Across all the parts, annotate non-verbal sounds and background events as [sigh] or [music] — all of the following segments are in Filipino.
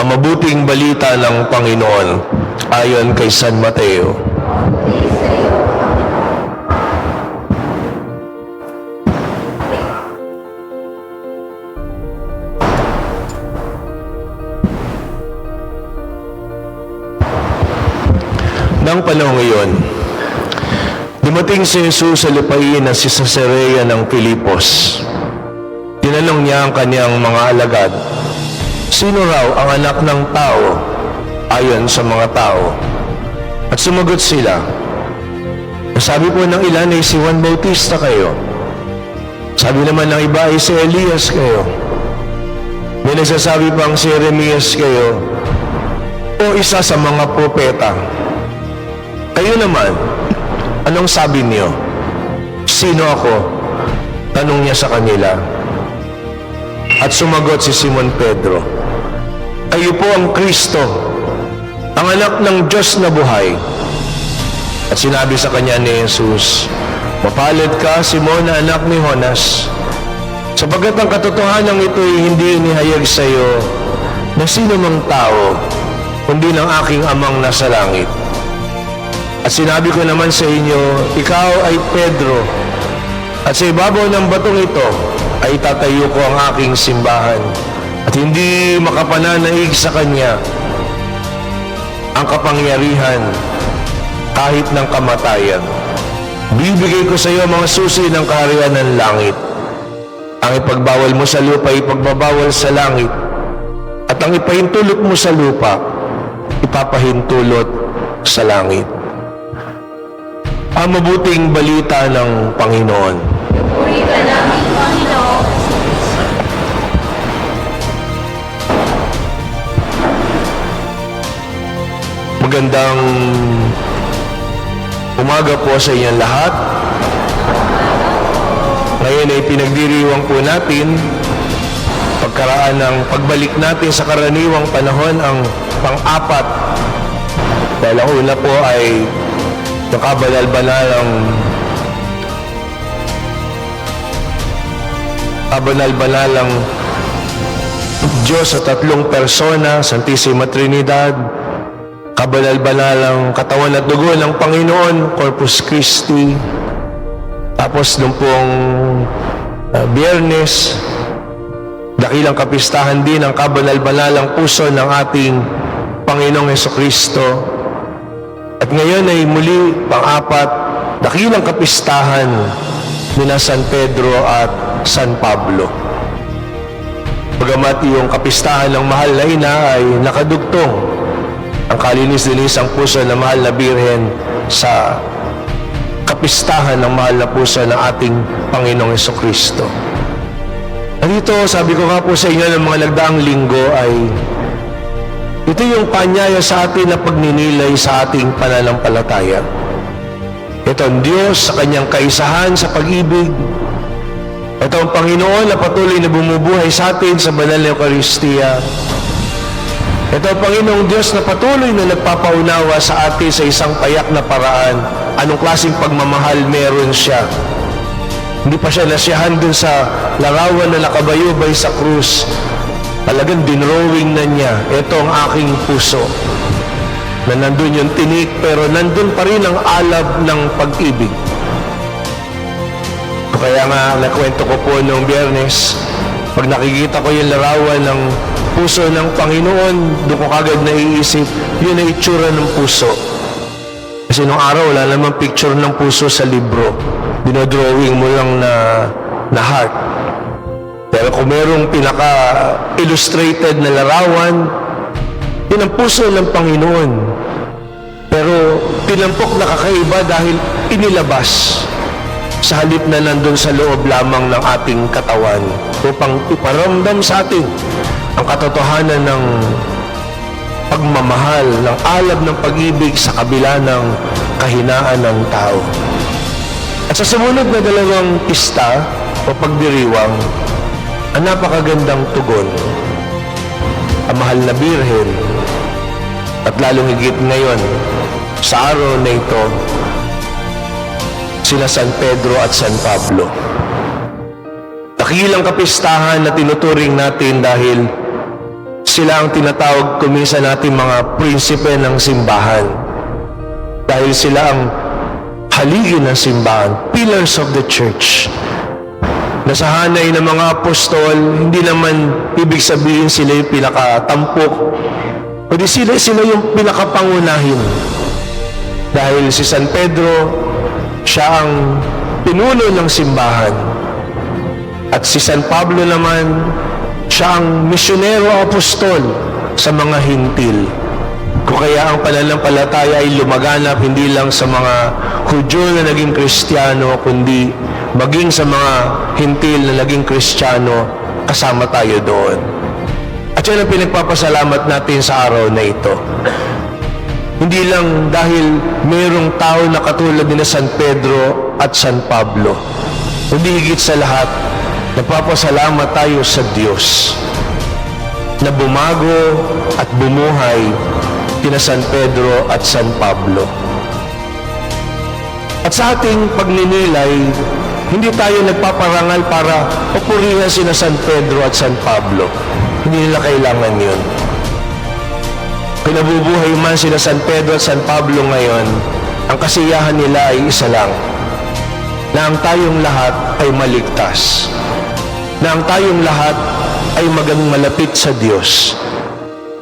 ang mabuting balita ng Panginoon ayon kay San Mateo. Nang panahon ngayon, dumating si Jesus sa lupain na si Cesarea ng Pilipos. Tinanong niya ang kanyang mga alagad, Sino raw ang anak ng tao ayon sa mga tao? At sumagot sila, Sabi po ng ilan ay si Juan Bautista kayo. Sabi naman ng iba ay si Elias kayo. May nagsasabi pang si Jeremias kayo o isa sa mga propeta. Kayo naman, anong sabi niyo? Sino ako? Tanong niya sa kanila. At sumagot si Simon Pedro, Kayo po ang Kristo, ang anak ng Diyos na buhay. At sinabi sa kanya ni Jesus, Mapalad ka, Simon na anak ni Jonas, sapagat ang katotohanan ito ay hindi inihayag sa iyo na sino mang tao, kundi ng aking amang nasa langit. At sinabi ko naman sa inyo, ikaw ay Pedro, at sa ibabaw ng batong ito ay tatayo ko ang aking simbahan, at hindi makapananaig sa kanya ang kapangyarihan kahit ng kamatayan. Bibigay ko sa iyo mga susi ng kaharian ng langit. Ang ipagbawal mo sa lupa, ipagbabawal sa langit. At ang ipahintulot mo sa lupa, ipapahintulot sa langit ang mabuting balita ng Panginoon. Magandang umaga po sa inyong lahat. Ngayon ay pinagdiriwang po natin pagkaraan ng pagbalik natin sa karaniwang panahon ang pang-apat. Dahil ang una po ay nakabanal-banalang kabanal-banalang Diyos sa tatlong persona, Santissima Trinidad, kabanal-banalang katawan at dugo ng Panginoon, Corpus Christi. Tapos nung pong uh, biyernes, dakilang kapistahan din ang kabanal-banalang puso ng ating Panginoong Heso Kristo. At ngayon ay muli pang-apat, dakilang kapistahan nila San Pedro at San Pablo. Bagamat yung kapistahan ng mahal na ina ay nakadugtong ang kalinis-linis ang puso ng mahal na birhen sa kapistahan ng mahal na puso ng ating Panginoong Yeso Kristo. At ito, sabi ko nga po sa inyo ng mga nagdaang linggo ay ito yung panyaya sa atin na pagninilay sa ating pananampalataya. Ito ang Diyos sa kanyang kaisahan sa pag-ibig. Ito ang Panginoon na patuloy na bumubuhay sa atin sa banal na Eucharistia. Ito ang Panginoong Diyos na patuloy na nagpapaunawa sa atin sa isang payak na paraan. Anong klaseng pagmamahal meron siya. Hindi pa siya nasiyahan dun sa larawan na nakabayubay sa krus. Talagang dinrowing na niya, ito ang aking puso. Na nandun yung tinik, pero nandun pa rin ang alab ng pag-ibig. Kaya nga, nakwento ko po noong biyernes, pag nakikita ko yung larawan ng puso ng Panginoon, doon ko kagad naiisip, yun ang itsura ng puso. Kasi nung araw, wala namang picture ng puso sa libro. Dinodrawing mo lang na, na heart. Pero kung merong pinaka-illustrated na larawan, yun ang puso ng Panginoon. Pero tinampok na kakaiba dahil inilabas sa halip na nandun sa loob lamang ng ating katawan upang iparamdam sa atin ang katotohanan ng pagmamahal, ng alab ng pag-ibig sa kabila ng kahinaan ng tao. At sa sumunod na dalawang pista o pagdiriwang, ang napakagandang tugon, ang mahal na birhen, at lalong higit ngayon, sa araw na ito, sila San Pedro at San Pablo. Dakilang kapistahan na tinuturing natin dahil sila ang tinatawag kumisa natin mga prinsipe ng simbahan. Dahil sila ang haligi ng simbahan, pillars of the church. Nasahanay ng mga apostol, hindi naman ibig sabihin sila yung pinakatampok, kundi sila, sila yung pinakapangunahin. Dahil si San Pedro, siya ang pinuno ng simbahan. At si San Pablo naman, siya misyonero apostol sa mga hintil. Kung kaya ang pananampalataya ay lumaganap hindi lang sa mga Hudyo na naging Kristiyano, kundi maging sa mga hintil na naging Kristiyano, kasama tayo doon. At yan ang pinagpapasalamat natin sa araw na ito. Hindi lang dahil mayroong tao na katulad ni San Pedro at San Pablo. Hindi higit sa lahat, nagpapasalamat tayo sa Diyos na bumago at bumuhay kina San Pedro at San Pablo. At sa ating pagninilay, hindi tayo nagpaparangal para papurihan sina San Pedro at San Pablo. Hindi nila kailangan yun. Pinabubuhay man sila San Pedro at San Pablo ngayon, ang kasiyahan nila ay isa lang, na ang tayong lahat ay maligtas, na ang tayong lahat ay magang malapit sa Diyos,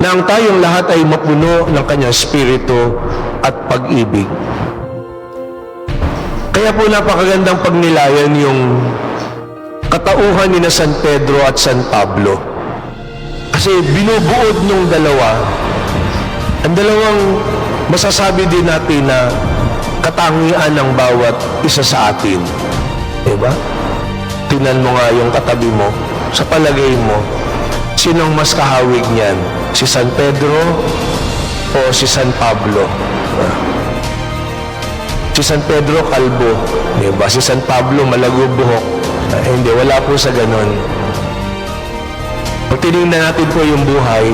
na ang tayong lahat ay mapuno ng Kanyang Espiritu at pag-ibig. Kaya po napakagandang pagnilayan yung katauhan ni na San Pedro at San Pablo. Kasi binubuod nung dalawa ang dalawang masasabi din natin na katangian ng bawat isa sa atin. Diba? Tinan mo nga yung katabi mo. Sa palagay mo, sinong mas kahawig niyan? Si San Pedro o si San Pablo? Si San Pedro kalbo, diba? Si San Pablo malago buhok. Ah, hindi, wala po sa ganon. Pag tinignan natin po yung buhay,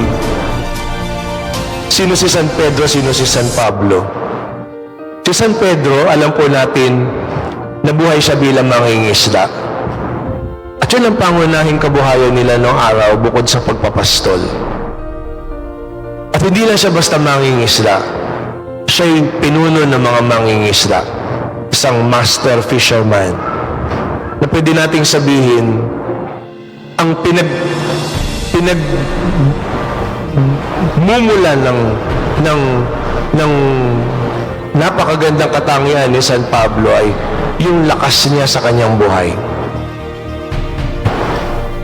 Sino si San Pedro, sino si San Pablo? Si San Pedro, alam po natin, nabuhay siya bilang mangingisda. At yun ang pangunahing kabuhayan nila noong araw bukod sa pagpapastol. At hindi lang siya basta mangingisda. Siya'y pinuno ng mga mangingisda. Isang master fisherman. Na pwede nating sabihin, ang pinag pinag mumula ng ng ng napakagandang katangian ni San Pablo ay yung lakas niya sa kanyang buhay.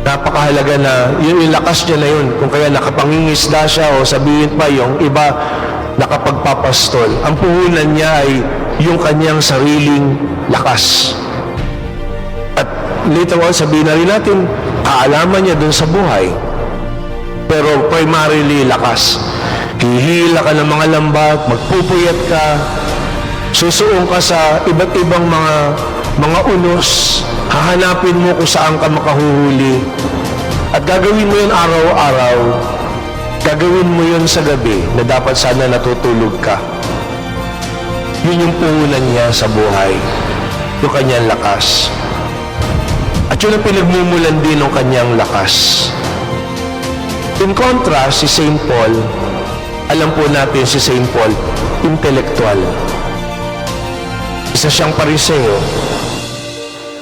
Napakahalaga na yun yung lakas niya na yun. Kung kaya nakapangingisda siya o sabihin pa yung iba nakapagpapastol. Ang puhunan niya ay yung kanyang sariling lakas. At later on, sabihin na rin natin, kaalaman niya dun sa buhay pero primarily lakas. Hihila ka ng mga lambat, magpupuyat ka, susuong ka sa iba't ibang mga mga unos, hahanapin mo kung saan ka makahuhuli. At gagawin mo yun araw-araw. Gagawin mo yun sa gabi na dapat sana natutulog ka. Yun yung puhunan niya sa buhay. Yung kanyang lakas. At yun ang pinagmumulan din ng kanyang lakas. In contrast, si St. Paul, alam po natin si St. Paul, intellectual. Isa siyang pariseo.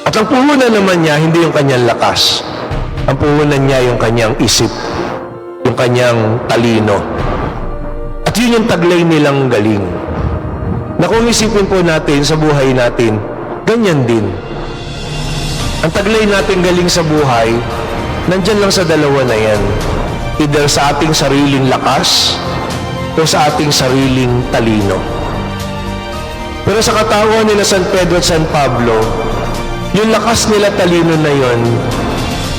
At ang puhunan naman niya, hindi yung kanyang lakas. Ang puhunan niya yung kanyang isip, yung kanyang talino. At yun yung taglay nilang galing. Na kung isipin po natin sa buhay natin, ganyan din. Ang taglay natin galing sa buhay, nandyan lang sa dalawa na yan either sa ating sariling lakas o sa ating sariling talino. Pero sa katawan nila San Pedro at San Pablo, yung lakas nila talino na yon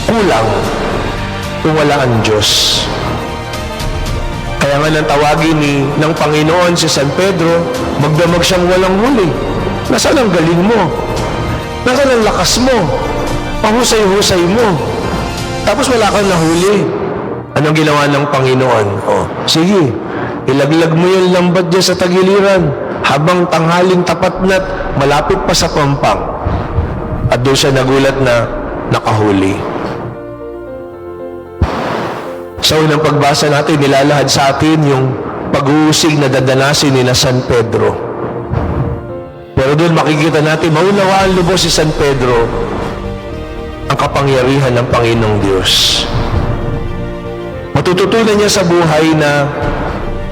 kulang kung wala ang Diyos. Kaya nga nang tawagin ni ng Panginoon si San Pedro, magdamag siyang walang huli. Nasaan ang galing mo? Nasaan ang lakas mo? Pahusay-husay mo. Tapos wala kang nahuli. Anong ginawa ng Panginoon? Oh, sige, ilaglag mo yung lambat dyan sa tagiliran habang tanghaling tapat na't malapit pa sa pampang. At doon siya nagulat na nakahuli. Sa unang pagbasa natin, nilalahad sa atin yung pag-uusig na dadanasin ni na San Pedro. Pero doon makikita natin, maunawaan lubos si San Pedro ang kapangyarihan ng Panginoong Diyos. Matututunan niya sa buhay na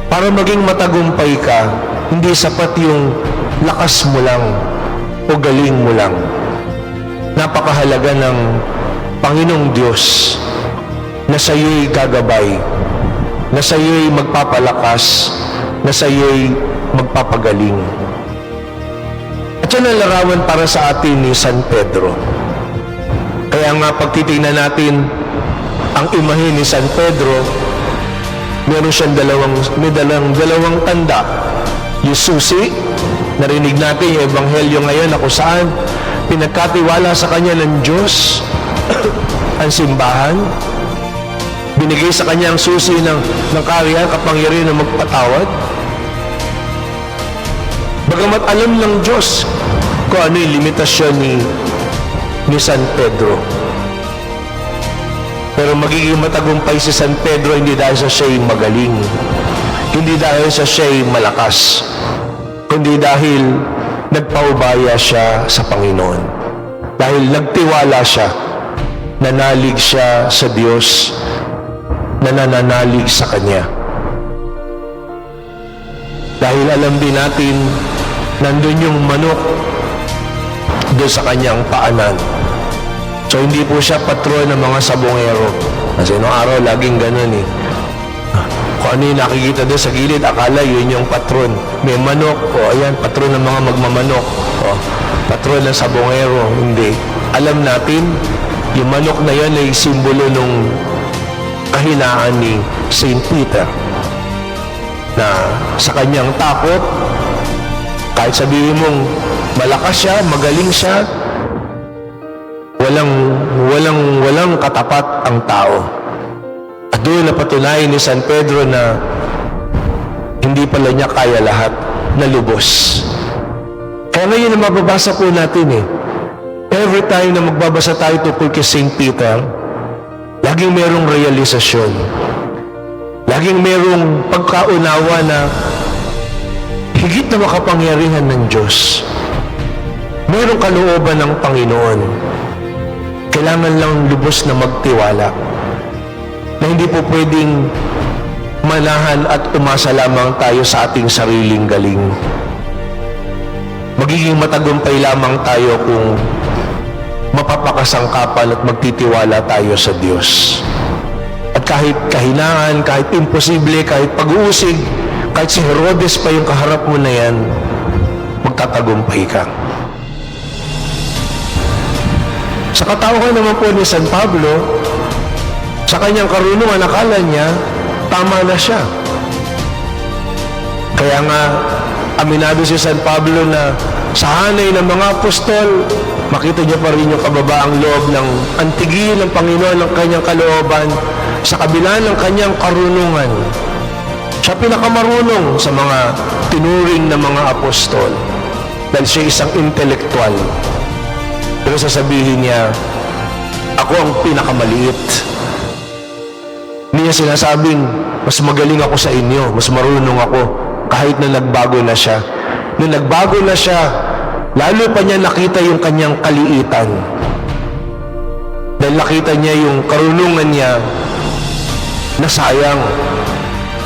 para maging matagumpay ka, hindi sapat yung lakas mo lang o galing mo lang. Napakahalaga ng Panginoong Diyos na sa iyo'y gagabay, na sa iyo'y magpapalakas, na sa iyo'y magpapagaling. At yan ang larawan para sa atin ni San Pedro. Kaya nga pagtitingnan natin ang imahe ni San Pedro, meron siyang dalawang, may dalang, dalawang tanda. Yung susi, narinig natin yung ebanghelyo ngayon na kung saan pinagkatiwala sa kanya ng Diyos [coughs] ang simbahan. Binigay sa kanya ang susi ng, ng kariyan, kapangyarihan na magpatawad. Bagamat alam ng Diyos kung ano yung limitasyon ni, ni San Pedro. Pero magiging matagumpay si San Pedro hindi dahil sa siya'y magaling. Hindi dahil sa siya'y malakas. Kundi dahil nagpaubaya siya sa Panginoon. Dahil nagtiwala siya, nanalig siya sa Diyos, na nananalig sa Kanya. Dahil alam din natin, nandun yung manok doon sa kanyang paanan. So hindi po siya patron ng mga sabongero. Kasi noong araw laging ganun eh. Kung ano yung nakikita doon sa gilid, akala yun yung patron. May manok, o ayan, patron ng mga magmamanok. O, patron ng sabongero. Hindi. Alam natin, yung manok na yan ay simbolo nung kahinaan ni St. Peter na sa kanyang takot, kahit sabihin mong malakas siya, magaling siya, walang walang walang katapat ang tao. Doon napatunayan ni San Pedro na hindi pala niya kaya lahat na lubos. Kaya ngayon na mababasa po natin eh. Every time na magbabasa tayo tungkol kay St. Peter, laging merong realisasyon. Laging merong pagkaunawa na higit na makapangyarihan ng Diyos. Merong kalooban ng Panginoon. Kailangan lang lubos na magtiwala na hindi po pwedeng manahan at umasa lamang tayo sa ating sariling galing. Magiging matagumpay lamang tayo kung mapapakasangkapan at magtitiwala tayo sa Diyos. At kahit kahinaan, kahit imposible, kahit pag-uusig, kahit si Herodes pa yung kaharap mo na yan, magtatagumpay ka. Sa katauhan naman po ni San Pablo, sa kanyang karunungan, akala niya, tama na siya. Kaya nga, aminado si San Pablo na sa hanay ng mga apostol, makita niya pa rin yung kababaang loob ng antigin ng Panginoon ng kanyang kalooban sa kabila ng kanyang karunungan. Siya pinakamarunong sa mga tinuring na mga apostol dahil siya isang intelektual. Pero sasabihin niya, ako ang pinakamaliit. Niya sinasabing, mas magaling ako sa inyo, mas marunong ako, kahit na nagbago na siya. Nung nagbago na siya, lalo pa niya nakita yung kanyang kaliitan. Dahil nakita niya yung karunungan niya na sayang.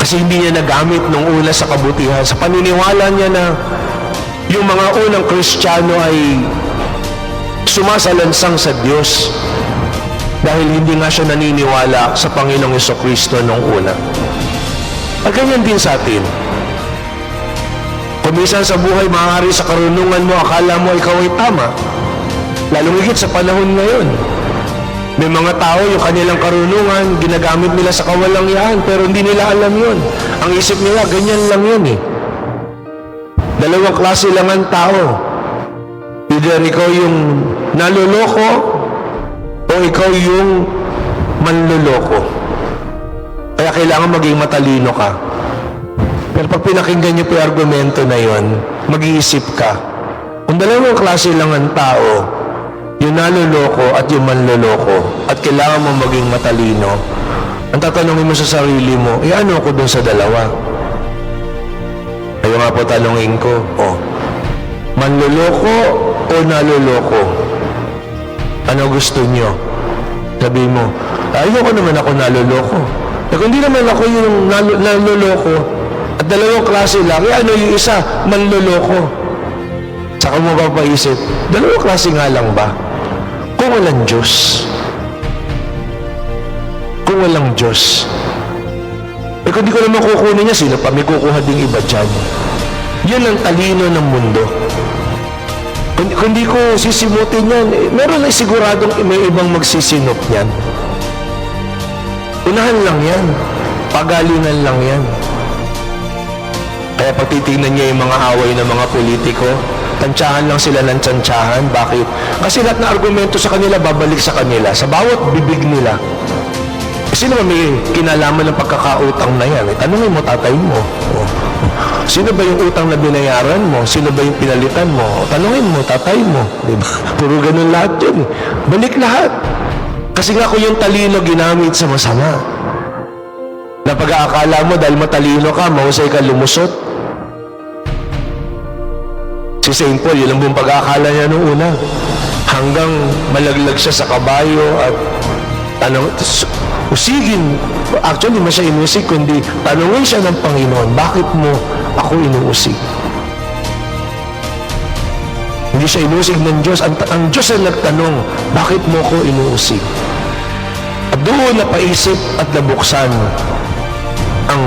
Kasi hindi niya nagamit nung una sa kabutihan. Sa paniniwala niya na yung mga unang Kristiyano ay sumasalansang sa Diyos dahil hindi nga siya naniniwala sa Panginoong Yeso Kristo nung una. At ganyan din sa atin. Kung minsan sa buhay, maaari sa karunungan mo, akala mo ikaw ay tama. Lalong higit sa panahon ngayon. May mga tao, yung kanilang karunungan, ginagamit nila sa kawalangyaan, pero hindi nila alam yun. Ang isip nila, ganyan lang yun eh. Dalawang klase lang ang tao. Either ikaw yung naloloko o ikaw yung manloloko. Kaya kailangan maging matalino ka. Pero pag pinakinggan niyo po yung argumento na yon, mag-iisip ka. Kung dalawang klase lang ang tao, yung naloloko at yung manloloko, at kailangan mo maging matalino, Ang tatanungin mo sa sarili mo, eh ano ako dun sa dalawa? Ayaw nga po tanungin ko, oh, manluloko o naluloko? Ano gusto nyo? Sabi mo, ayoko naman ako naluloko. Eh kung di naman ako yung nal- naluloko, at dalawang klase lang, eh ano yung isa, manluloko. Saka mo papaisip, dalawang klase nga lang ba? Kung walang Diyos. Kung walang Diyos. Eh kung di ko naman kukunin niya, sino pa may kukuha ding iba dyan? Yan ang talino ng mundo. Kung, kung di ko sisimutin yan, eh, meron na siguradong may ibang magsisinop niyan. Unahan lang yan. Pagalingan lang yan. Kaya pag titignan niya yung mga away ng mga politiko, tantsahan lang sila ng tantsahan. Bakit? Kasi lahat na argumento sa kanila babalik sa kanila. Sa bawat bibig nila. Sino ba may kinalaman ng pagkakautang na yan? Eh, tanungin mo tatay mo. Oh. Sino ba yung utang na binayaran mo? Sino ba yung pinalitan mo? O, tanungin mo, tatay mo. Di ba? [laughs] Puro ganun lahat yun. eh. Balik lahat. Kasi nga kung yung talino ginamit sa masama, na pag-aakala mo dahil matalino ka, mahusay ka lumusot. Si St. Paul, yun lang buong pag-aakala niya nung una. Hanggang malaglag siya sa kabayo at tanong, s- usigin. Actually, hindi siya inusig, kundi tanungin siya ng Panginoon, bakit mo ako inuusig? Hindi siya inusig ng Diyos. Ang, ang Diyos ang nagtanong, bakit mo ko inuusig? At doon napaisip at nabuksan ang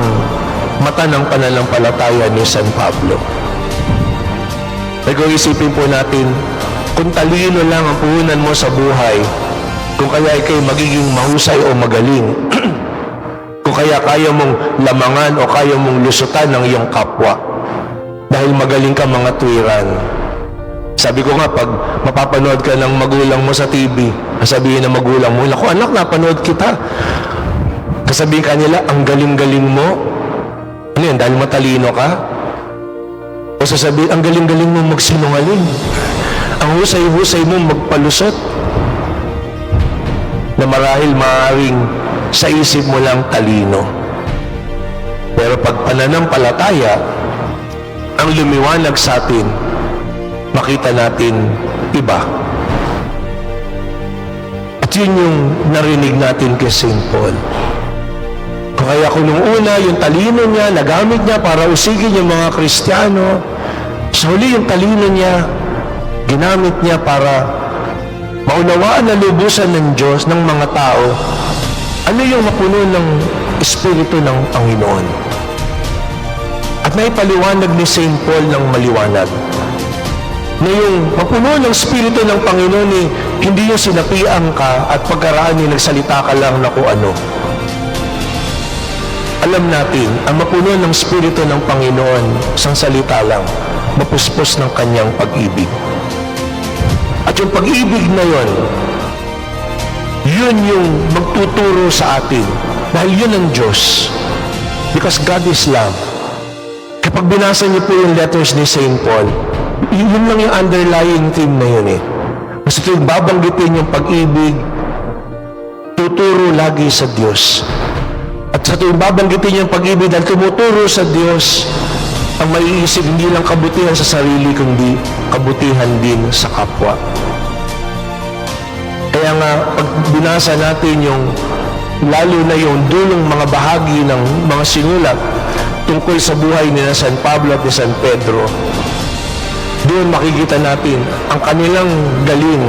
mata ng pananampalataya ni San Pablo. Ay kung isipin po natin, kung talino lang ang puhunan mo sa buhay, kung kaya ikay magiging mahusay o magaling, [clears throat] kung kaya kaya mong lamangan o kaya mong lusutan ng iyong kapwa, dahil magaling ka mga tuwiran. Sabi ko nga, pag mapapanood ka ng magulang mo sa TV, sabihin ng magulang mo, Naku anak, napanood kita. Kasabihin ka nila, ang galing-galing mo. Ano yun, dahil matalino ka? O sasabihin, ang galing-galing mo magsinungaling. Ang husay-husay mo magpalusot. Na marahil maaaring sa isip mo lang talino. Pero pag pananampalataya, ang lumiwanag sa atin, makita natin iba. At yun yung narinig natin kay St. Paul. Kaya kung nung una, yung talino niya, nagamit niya para usigin yung mga Kristiyano, sa huli yung talino niya, ginamit niya para maunawaan na lubusan ng Diyos, ng mga tao, ano yung mapuno ng Espiritu ng Panginoon. At may paliwanag ni St. Paul ng maliwanag na yung mapuno ng Espiritu ng Panginoon eh, hindi yung sinapian ka at pagkaraan ni nagsalita ka lang na kung ano. Alam natin, ang mapuno ng Espiritu ng Panginoon, isang salita lang, mapuspos ng kanyang pag-ibig. At yung pag-ibig na yon, yun yung magtuturo sa atin. Dahil yun ang Diyos. Because God is love. Kapag binasa niyo po yung letters ni St. Paul, yun lang yung underlying theme na yun eh. Kasi tuwing babanggitin yung pag-ibig, tuturo lagi sa Diyos. At sa tuwing babanggitin yung pag-ibig dahil tumuturo sa Diyos, ang maiisip hindi lang kabutihan sa sarili, kundi kabutihan din sa kapwa. Kaya nga, pag binasa natin yung lalo na yung dulong mga bahagi ng mga sinulat tungkol sa buhay ni San Pablo at ni San Pedro, doon makikita natin ang kanilang galing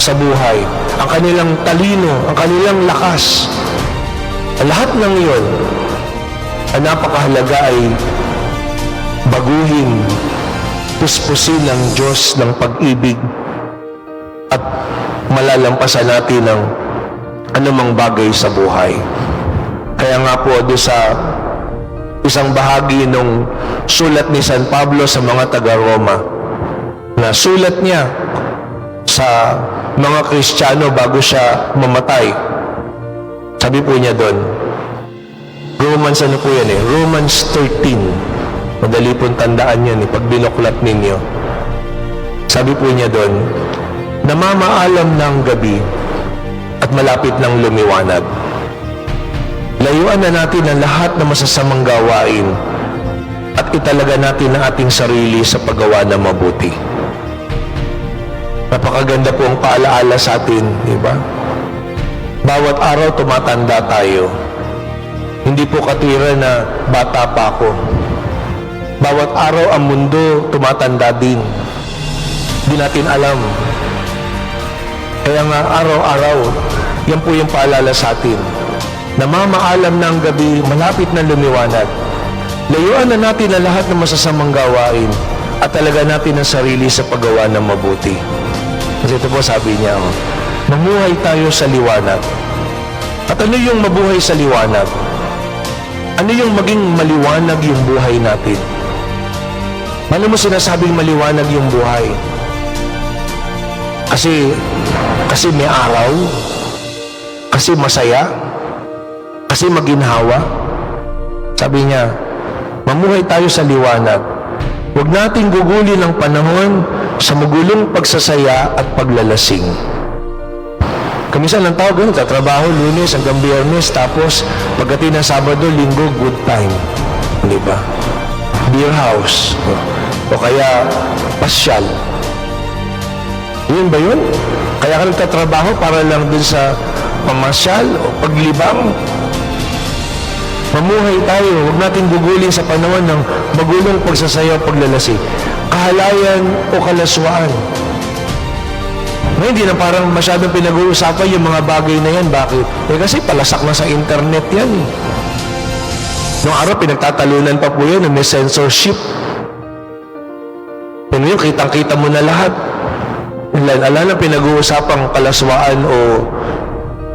sa buhay, ang kanilang talino, ang kanilang lakas. Ang lahat ng iyon, ang napakahalaga ay baguhin, puspusin ng Diyos ng pag-ibig at malalampasan natin ang anumang bagay sa buhay. Kaya nga po doon sa isang bahagi ng sulat ni San Pablo sa mga taga-Roma na sulat niya sa mga Kristiyano bago siya mamatay. Sabi po niya doon, Romans ano po yan eh, Romans 13. Madali pong tandaan yan eh, pag binuklat ninyo. Sabi po niya doon, namamaalam ng gabi at malapit ng lumiwanag. Layuan na natin ang lahat ng masasamang gawain at italaga natin ang ating sarili sa paggawa ng mabuti. Napakaganda po ang paalaala sa atin, di ba? Bawat araw tumatanda tayo. Hindi po katwira na bata pa ako. Bawat araw ang mundo tumatanda din. Hindi natin alam. Kaya nga araw-araw, yan po yung paalala sa atin. Namamaalam na ang gabi, malapit na lumiwanag. Layuan na natin ang lahat ng masasamang gawain at talaga natin ang sarili sa paggawa ng mabuti. Kasi ito po sabi niya, oh, mamuhay tayo sa liwanag. At ano yung mabuhay sa liwanag? Ano yung maging maliwanag yung buhay natin? Paano mo sinasabing maliwanag yung buhay? Kasi, kasi may araw? Kasi masaya? Kasi maginhawa? Sabi niya, mamuhay tayo sa liwanag. Huwag nating gugulin ang panahon sa magulong pagsasaya at paglalasing. Kamisan ng tao ganun, tatrabaho lunes hanggang biyernes, tapos pagdating ng Sabado, Linggo, good time. Di ba? Beer house. O kaya, pasyal. Yun ba yun? Kaya ka nagtatrabaho para lang dun sa pamasyal o paglibang. Mamuhay tayo, huwag natin gugulin sa panahon ng magulong pagsasayaw paglalasi. Kahalayan o kalaswaan. Hindi na parang masyadong pinag-uusapan yung mga bagay na yan. Bakit? Eh kasi palasak na sa internet yan. eh. Noong araw, pinagtatalunan pa po yun, may censorship. Kitang-kita mo na lahat. Ilan, ala na pinag-uusapang kalaswaan o,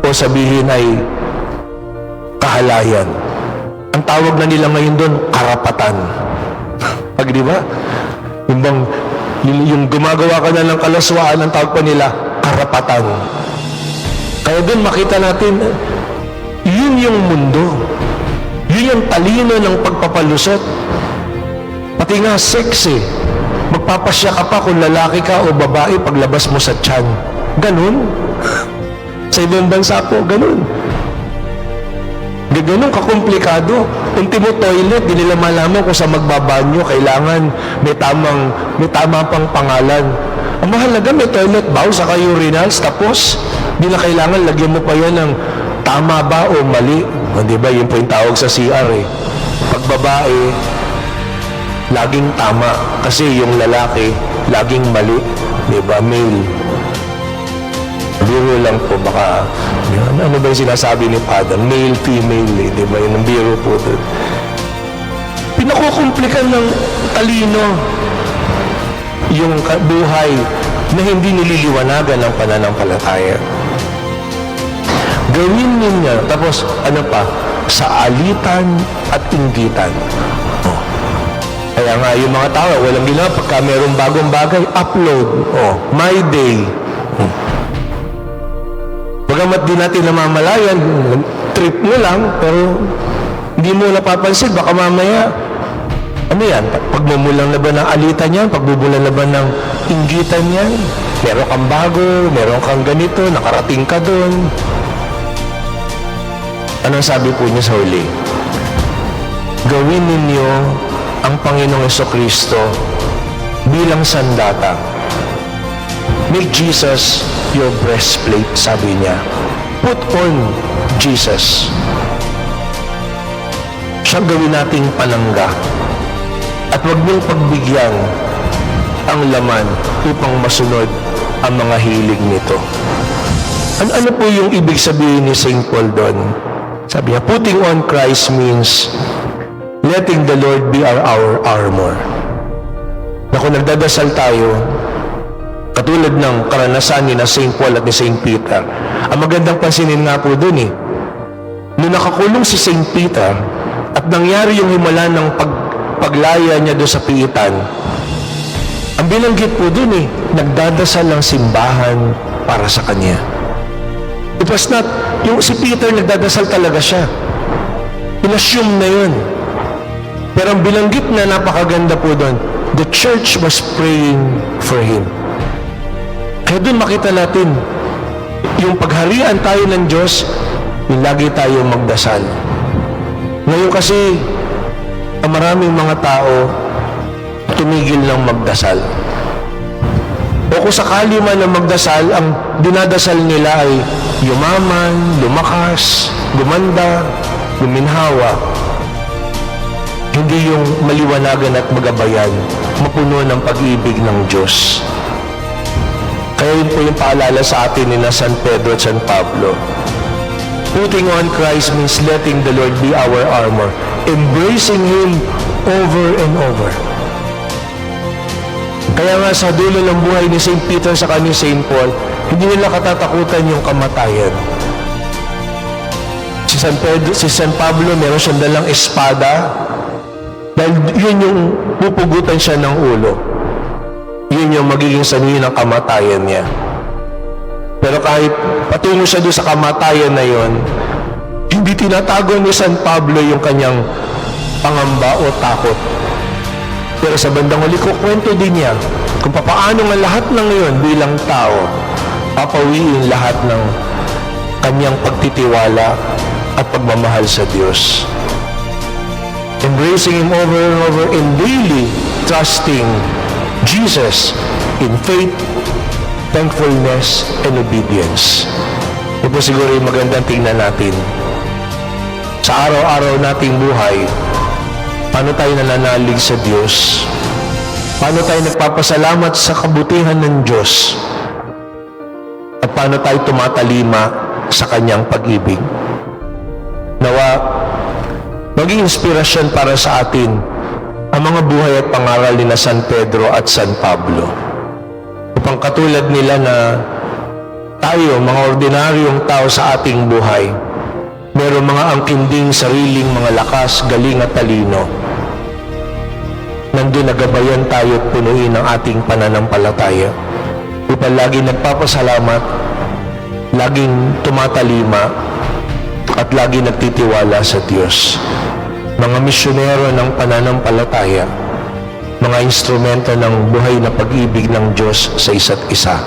o sabihin ay kahalayan. Ang tawag na nila ngayon doon, karapatan. [laughs] Pag di ba? Yung, yung gumagawa ka na ng kalaswaan, ang tawag pa nila, karapatan. Kaya doon makita natin, yun yung mundo. Yun yung talino ng pagpapalusot. Pati nga sex eh. Magpapasya ka pa kung lalaki ka o babae paglabas mo sa tiyan. Ganun. Sa ibang bansa po, ganun. Ganun kakomplikado. Ultimo toilet, di nila malaman kung sa magbabanyo, kailangan may tamang, may tama pang pangalan. Ang mahalaga, may toilet bowl, saka urinals, tapos, di na kailangan lagyan mo pa yan ng tama ba o mali. O, di ba, yun po yung tawag sa CR eh. Pag babae, laging tama. Kasi yung lalaki, laging mali. Di ba, male. Biro lang po, baka, ano, ano ba yung sinasabi ni Father? Male, female, eh, di ba? Yun ang biro po doon. Pinakukumplikan ng talino yung buhay na hindi nililiwanagan ng pananampalataya. Gawin ninyo, tapos ano pa, sa alitan at inggitan. Kaya nga, yung mga tao, walang ginawa, pagka mayroong bagong bagay, upload. Oh, my day. Hmm. Bagamat di natin namamalayan, trip mo lang, pero hindi mo napapansin, baka mamaya, ano yan, pagmumulang na ba ng alitan yan, pagbubulan na ba ng inggitan yan, meron kang bago, meron kang ganito, nakarating ka doon. Anong sabi po niya sa huli? Gawin ninyo ang Panginoong Kristo bilang sandata. Make Jesus your breastplate, sabi niya. Put on Jesus. Siya gawin nating palangga. At huwag niyong pagbigyan ang laman upang masunod ang mga hilig nito. Ano, ano po yung ibig sabihin ni St. Paul doon? Sabi niya, putting on Christ means letting the Lord be our, our armor. Na kung nagdadasal tayo, katulad ng karanasan ni na St. Paul at ni St. Peter, ang magandang pansinin nga po doon eh, nung nakakulong si St. Peter at nangyari yung himala ng pag, paglaya niya doon sa piitan, ang binanggit po doon eh, nagdadasal ng simbahan para sa kanya. It was not, yung si Peter nagdadasal talaga siya. In-assume na yun. Pero ang bilanggit na napakaganda po doon, the church was praying for him. Kaya doon makita natin, yung pagharian tayo ng Diyos, yung lagi tayo magdasal. Ngayon kasi, ang maraming mga tao tumigil ng magdasal. O kung sakali man na magdasal, ang dinadasal nila ay yumaman, lumakas, gumanda, guminhawa. Hindi yung maliwanagan at magabayan, mapuno ng pag-ibig ng Diyos. Kaya yun po yung paalala sa atin ni San Pedro at San Pablo. Putting on Christ means letting the Lord be our armor, embracing Him over and over. Kaya nga sa dulo ng buhay ni St. Peter sa kanyang St. Paul, hindi nila katatakutan yung kamatayan. Si San, Pedro, si San Pablo meron siyang dalang espada dahil yun yung pupugutan siya ng ulo. Yun yung magiging sanhi ng kamatayan niya. Pero kahit patungo siya doon sa kamatayan na yon, hindi tinatago ni San Pablo yung kanyang pangamba o takot. Pero sa bandang huli, kukwento din niya kung papaano nga lahat ng ngayon bilang tao, papawiin lahat ng kanyang pagtitiwala at pagmamahal sa Diyos. Embracing Him over and over and daily trusting Jesus in faith, thankfulness, and obedience. Ito siguro yung magandang tingnan natin. Sa araw-araw nating buhay, paano tayo nananalig sa Diyos? Paano tayo nagpapasalamat sa kabutihan ng Diyos? At paano tayo tumatalima sa Kanyang pag-ibig? Nawa, maging inspirasyon para sa atin ang mga buhay at pangaral ni na San Pedro at San Pablo. Upang katulad nila na tayo, mga ordinaryong tao sa ating buhay, meron mga angkinding sariling mga lakas, galing at talino. Nandun nagabayan tayo at punuin ang ating pananampalataya. Upang lagi nagpapasalamat, laging tumatalima, at lagi nagtitiwala sa Diyos. Mga misyonero ng pananampalataya, mga instrumento ng buhay na pag-ibig ng Diyos sa isa't isa.